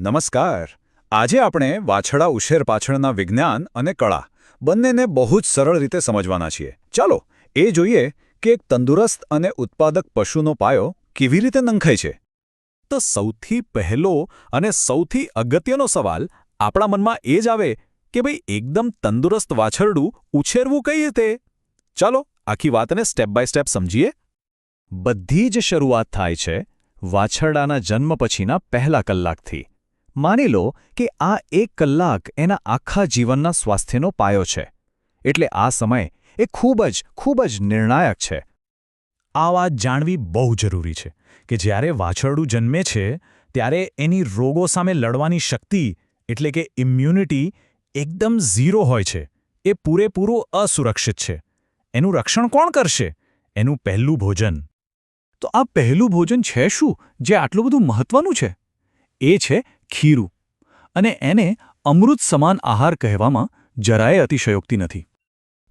નમસ્કાર. આજે આપણે વાછડા ઉછેર પાછળના વિજ્ઞાન અને કળા બંનેને બહુ જ સરળ રીતે સમજવાના છીએ. ચાલો, એ જોઈએ કે એક તંદુરસ્ત અને ઉત્પાદક પશુનો પાયો કેવી રીતે નંખાય છે. તો સૌથી પહેલો અને સૌથી અગત્યનો સવાલ આપણા મનમાં એ જ આવે કે ભાઈ એકદમ તંદુરસ્ત વાછરડું ઉછેરવું કઈ રીતે? ચાલો, આખી વાતને સ્ટેપ બાય સ્ટેપ સમજીએ. બધી જ શરૂઆત થાય છે વાછરડાના જન્મ પછીના પહેલા કલાકથી. માની લો કે આ એક કલાક એના આખા જીવનના સ્વાસ્થ્યનો પાયો છે. એટલે આ સમય એ ખૂબ જ ખૂબ જ નિર્ણાયક છે. આ વાત જાણવી બહુ જરૂરી છે કે જ્યારે વાછરડું જન્મે છે, ત્યારે એની રોગો સામે લડવાની શક્તિ એટલે કે ઇમ્યુનિટી એકદમ ઝીરો હોય છે. એ પૂરેપૂરું અસુરક્ષિત છે. એનું રક્ષણ કોણ કરશે? એનું પહેલું ભોજન. તો આ પહેલું ભોજન છે શું, જે આટલું બધું મહત્વનું છે? એ છે ખીરું અને એને અમૃત સમાન આહાર કહેવામાં જરાય અતિશયોક્તિ નથી.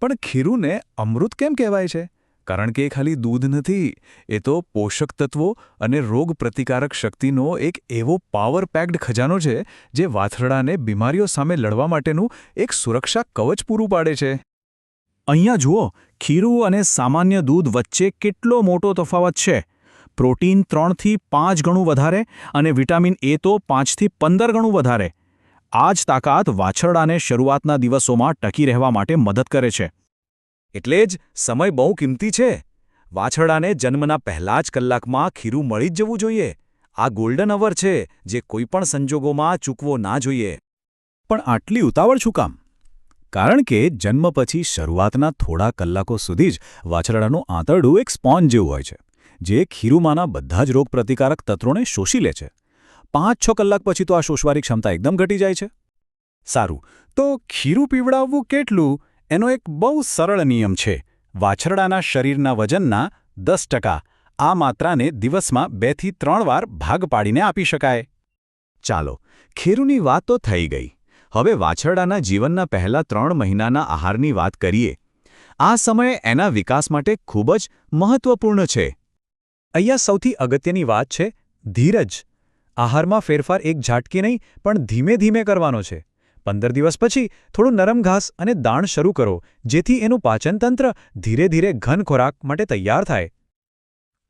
પણ ખીરુંને અમૃત કેમ કહેવાય છે? કારણ કે એ ખાલી દૂધ નથી, એ તો પોષક તત્વો અને રોગ પ્રતિકારક શક્તિનો એક એવો પાવર પેક્ડ ખજાનો છે, જે વાથરડાને બીમારીઓ સામે લડવા માટેનું એક સુરક્ષા કવચ પૂરું પાડે છે. અહીંયા જુઓ, ખીરું અને સામાન્ય દૂધ વચ્ચે કેટલો મોટો તફાવત છે. પ્રોટીન ત્રણથી પાંચ ગણું વધારે અને વિટામિન એ તો પાંચથી પંદર ગણું વધારે. આ જ તાકાત વાછરડાને શરૂઆતના દિવસોમાં ટકી રહેવા માટે મદદ કરે છે. એટલે જ સમય બહુ કિંમતી છે. વાછરડાને જન્મના પહેલા જ કલાકમાં ખીરું મળી જ જવું જોઈએ. આ ગોલ્ડન અવર છે જે કોઈપણ સંજોગોમાં ચૂકવો ના જોઈએ. પણ આટલી ઉતાવળ શું કામ? કારણ કે જન્મ પછી શરૂઆતના થોડા કલાકો સુધી જ વાછરડાનું આંતરડું એક સ્પોન્જ જેવું હોય છે. જે ખીરુમાંના બધા જ રોગપ્રતિકારક તત્વોને શોષી લે છે. પાંચ છ કલાક પછી તો આ શોષવાની ક્ષમતા એકદમ ઘટી જાય છે. સારું, તો ખીરું પીવડાવવું કેટલું? એનો એક બહુ સરળ નિયમ છે. વાછરડાના શરીરના વજનના દસ ટકા. આ માત્રાને દિવસમાં બેથી ત્રણ વાર ભાગ પાડીને આપી શકાય. ચાલો, ખીરુની વાત તો થઈ ગઈ. હવે વાછરડાના જીવનના પહેલા ત્રણ મહિનાના આહારની વાત કરીએ. આ સમય એના વિકાસ માટે ખૂબ જ મહત્વપૂર્ણ છે. અહીંયા સૌથી અગત્યની વાત છે, ધીરજ. આહારમાં ફેરફાર એક ઝાટકી નહીં, પણ ધીમે ધીમે કરવાનો છે. પંદર દિવસ પછી થોડું નરમ ઘાસ અને દાણ શરૂ કરો, જેથી એનું પાચનતંત્ર ધીરે ધીરે ઘન ખોરાક માટે તૈયાર થાય.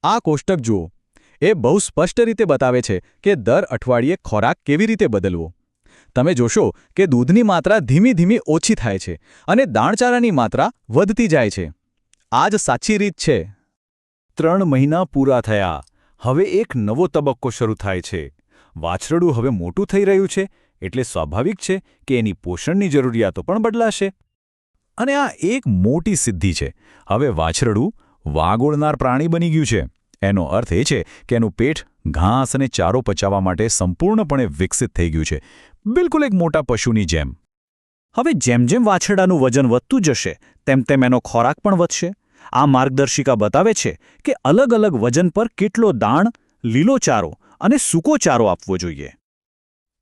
આ કોષ્ટક જુઓ. એ બહુ સ્પષ્ટ રીતે બતાવે છે કે દર અઠવાડિયે ખોરાક કેવી રીતે બદલવો. તમે જોશો કે દૂધની માત્રા ધીમી ધીમી ઓછી થાય છે અને દાણચારાની માત્રા વધતી જાય છે. આ જ સાચી રીત છે. ત્રણ મહિના પૂરા થયા. હવે એક નવો તબક્કો શરૂ થાય છે. વાછરડું હવે મોટું થઈ રહ્યું છે, એટલે સ્વાભાવિક છે કે એની પોષણની જરૂરિયાતો પણ બદલાશે. અને આ એક મોટી સિદ્ધિ છે. હવે વાછરડું વાગોળનાર પ્રાણી બની ગયું છે. એનો અર્થ એ છે કે એનું પેટ ઘાસ અને ચારો પચાવવા માટે સંપૂર્ણપણે વિકસિત થઈ ગયું છે. બિલકુલ એક મોટા પશુની જેમ. હવે જેમ જેમ વાછરડાનું વજન વધતું જશે, તેમ તેમ એનો ખોરાક પણ વધશે. આ માર્ગદર્શિકા બતાવે છે કે અલગ અલગ વજન પર કેટલો દાણ, લીલો ચારો અને સૂકો ચારો આપવો જોઈએ.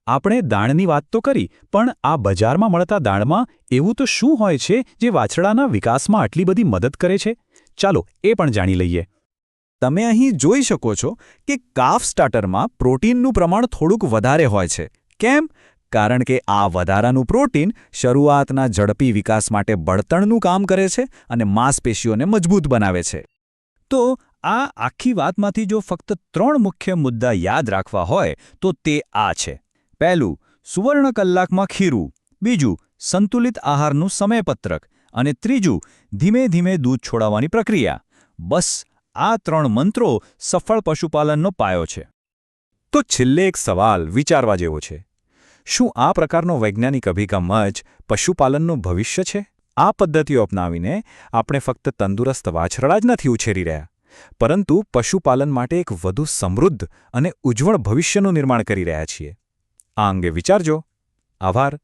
આપણે દાણની વાત તો કરી, પણ આ બજારમાં મળતા દાણમાં એવું તો શું હોય છે જે વાછડાના વિકાસમાં આટલી બધી મદદ કરે છે? ચાલો એ પણ જાણી લઈએ. તમે અહીં જોઈ શકો છો કે કાફ સ્ટાર્ટરમાં પ્રોટીનનું પ્રમાણ થોડુંક વધારે હોય છે. કેમ? કારણ કે આ વધારાનું પ્રોટીન શરૂઆતના ઝડપી વિકાસ માટે બળતણનું કામ કરે છે અને માંસપેશીઓને મજબૂત બનાવે છે. તો આ આખી વાતમાંથી જો ફક્ત ત્રણ મુખ્ય મુદ્દા યાદ રાખવા હોય, તો તે આ છે. પહેલું, સુવર્ણ કલાકમાં ખીરું. બીજું, સંતુલિત આહારનું સમયપત્રક. અને ત્રીજું, ધીમે ધીમે દૂધ છોડાવવાની પ્રક્રિયા. બસ, આ ત્રણ મંત્રો સફળ પશુપાલનનો પાયો છે. તો છેલ્લે એક સવાલ વિચારવા જેવો છે. શું આ પ્રકારનો વૈજ્ઞાનિક અભિગમ જ પશુપાલનનું ભવિષ્ય છે? આ પદ્ધતિઓ અપનાવીને આપણે ફક્ત તંદુરસ્ત વાછરડા જ નથી ઉછેરી રહ્યા, પરંતુ પશુપાલન માટે એક વધુ સમૃદ્ધ અને ઉજ્જવળ ભવિષ્યનું નિર્માણ કરી રહ્યા છીએ. આ અંગે વિચારજો. આભાર.